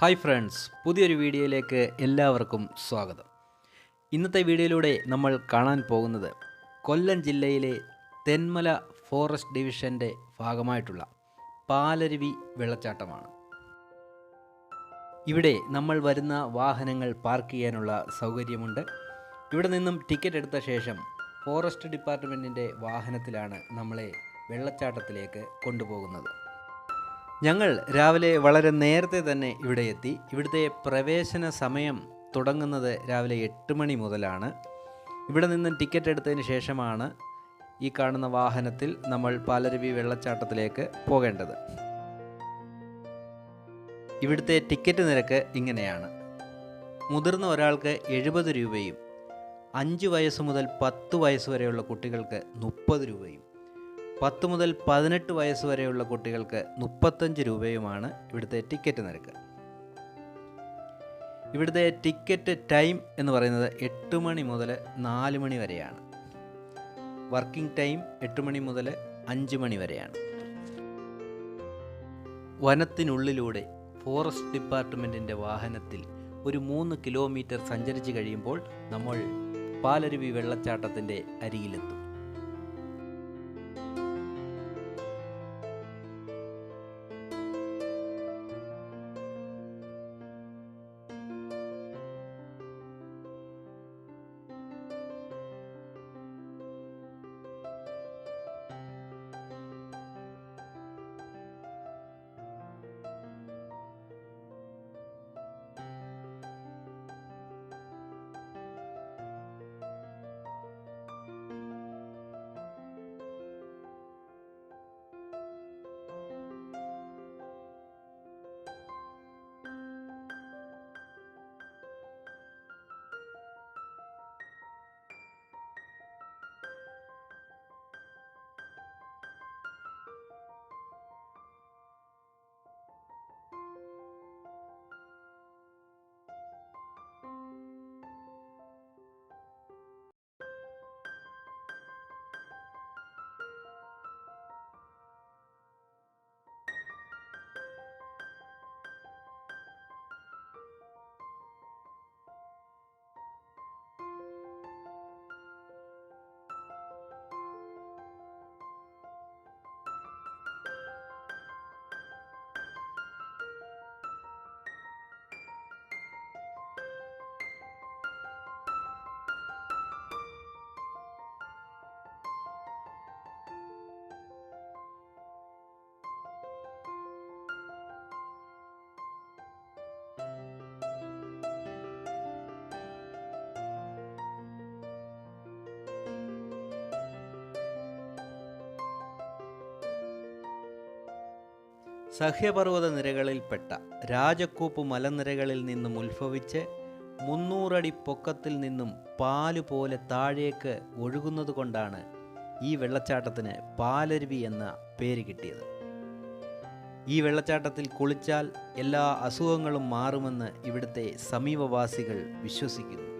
Hi friends പുതിയൊരു വീഡിയോയിലേക്ക് എല്ലാവർക്കും സ്വാഗതം. ഇന്നത്തെ വീഡിയോയിലൂടെ നമ്മൾ കാണാൻ പോകുന്നത് കൊല്ലം ജില്ലയിലെ തെന്മല ഫോറസ്റ്റ് ഡിവിഷന്റെ ഭാഗമായിട്ടുള്ള പാലരുവി വെള്ളച്ചാട്ടമാണ്. ഇവിടെ നമ്മൾ വരുന്ന വാഹനങ്ങൾ പാർക്ക് ചെയ്യാനുള്ള സൗകര്യമുണ്ട്. ഇവിടെ നിന്നും ടിക്കറ്റ് എടുത്ത ശേഷം ഫോറസ്റ്റ് ഡിപ്പാർട്ട്മെന്റിന്റെ വാഹനത്തിലാണ് നമ്മളെ വെള്ളച്ചാട്ടത്തിലേക്ക് കൊണ്ടുപോകുന്നത്. ഞങ്ങൾ രാവിലെ വളരെ നേരത്തെ തന്നെ ഇവിടെ എത്തി. ഇവിടുത്തെ പ്രവേശന സമയം തുടങ്ങുന്നത് രാവിലെ എട്ട് മണി മുതലാണ്. ഇവിടെ നിന്ന് ടിക്കറ്റ് എടുത്തതിന് ശേഷമാണ് ഈ കാണുന്ന വാഹനത്തിൽ നമ്മൾ പാലരുവി വെള്ളച്ചാട്ടത്തിലേക്ക് പോകേണ്ടത്. ഇവിടുത്തെ ടിക്കറ്റ് നിരക്ക് ഇങ്ങനെയാണ്. മുതിർന്ന ഒരാൾക്ക് എഴുപത് രൂപയും അഞ്ച് വയസ്സ് മുതൽ പത്ത് വയസ്സ് വരെയുള്ള കുട്ടികൾക്ക് മുപ്പത് രൂപയും. പത്ത് മുതൽ പതിനെട്ട് വയസ്സ് വരെയുള്ള കുട്ടികൾക്ക് മുപ്പത്തഞ്ച് രൂപയുമാണ് ഇവിടുത്തെ ടിക്കറ്റ് നിരക്ക്. ഇവിടുത്തെ ടിക്കറ്റ് ടൈം എന്ന് പറയുന്നത് എട്ട് മണി മുതൽ നാല് മണി വരെയാണ്. വർക്കിംഗ് ടൈം എട്ട് മണി മുതൽ അഞ്ച് മണി വരെയാണ്. വനത്തിനുള്ളിലൂടെ ഫോറസ്റ്റ് ഡിപ്പാർട്ട്മെന്റിന്റെ വാഹനത്തിൽ ഒരു മൂന്ന് കിലോമീറ്റർ സഞ്ചരിച്ച് കഴിയുമ്പോൾ നമ്മൾ പാലരുവി വെള്ളച്ചാട്ടത്തിന്റെ അരികിലെത്തും. സഹ്യപർവത നിരകളിൽപ്പെട്ട രാജക്കൂപ്പ് മലനിരകളിൽ നിന്നും ഉത്ഭവിച്ച് മുന്നൂറടി പൊക്കത്തിൽ നിന്നും പാൽ പോലെ താഴേക്ക് ഒഴുകുന്നത് കൊണ്ടാണ് ഈ വെള്ളച്ചാട്ടത്തിന് പാലരുവി എന്ന പേര് കിട്ടിയത്. ഈ വെള്ളച്ചാട്ടത്തിൽ കുളിച്ചാൽ എല്ലാ അസുഖങ്ങളും മാറുമെന്ന് ഇവിടുത്തെ സമീപവാസികൾ വിശ്വസിക്കുന്നു.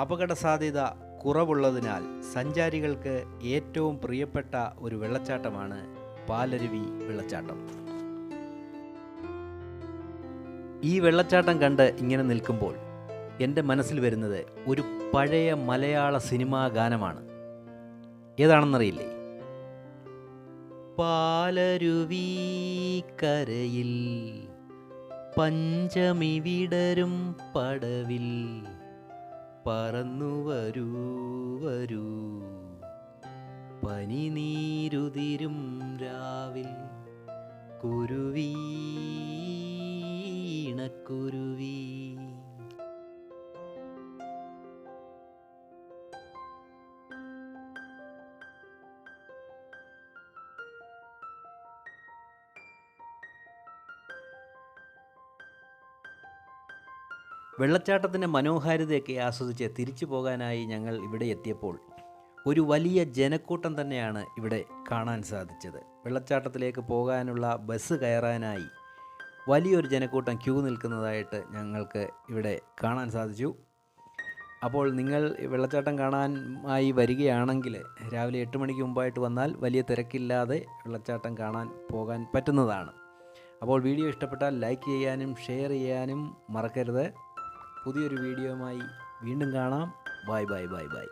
അപകട സാധ്യത കുറവുള്ളതിനാൽ സഞ്ചാരികൾക്ക് ഏറ്റവും പ്രിയപ്പെട്ട ഒരു വെള്ളച്ചാട്ടമാണ് പാലരുവി വെള്ളച്ചാട്ടം. ഈ വെള്ളച്ചാട്ടം കണ്ട് ഇങ്ങനെ നിൽക്കുമ്പോൾ എന്റെ മനസ്സിൽ വരുന്നത് ഒരു പഴയ മലയാള സിനിമാ ഗാനമാണ്. ഏതാണെന്നറിയില്ലേ? പാലരുവി കരയിൽ പഞ്ചമി വിടരും പടവിൽ പറന്നു വരൂ വരൂ. പനിനീരുതിരും രാവിൽ കുരുവീണക്കുരുവി വെള്ളച്ചാട്ടത്തിന്റെ മനോഹാരിതയൊക്കെ ആസ്വദിച്ച് തിരിച്ചു പോകാനായി ഞങ്ങൾ ഇവിടെ എത്തിയപ്പോൾ ഒരു വലിയ ജനക്കൂട്ടം തന്നെയാണ് ഇവിടെ കാണാൻ സാധിച്ചത്. വെള്ളച്ചാട്ടത്തിലേക്ക് പോകാനുള്ള ബസ് കയറാനായി വലിയൊരു ജനക്കൂട്ടം ക്യൂ നിൽക്കുന്നതായിട്ട് ഞങ്ങൾക്ക് ഇവിടെ കാണാൻ സാധിച്ചു. അപ്പോൾ നിങ്ങൾ വെള്ളച്ചാട്ടം കാണാനായി വരികയാണെങ്കിൽ രാവിലെ എട്ട് മണിക്ക് മുമ്പായിട്ട് വന്നാൽ വലിയ തിരക്കില്ലാതെ വെള്ളച്ചാട്ടം കാണാൻ പോകാൻ പറ്റുന്നതാണ്. അപ്പോൾ വീഡിയോ ഇഷ്ടപ്പെട്ടാൽ ലൈക്ക് ചെയ്യാനും ഷെയർ ചെയ്യാനും മറക്കരുത്. പുതിയൊരു വീഡിയോയുമായി വീണ്ടും കാണാം. Bye bye bye bye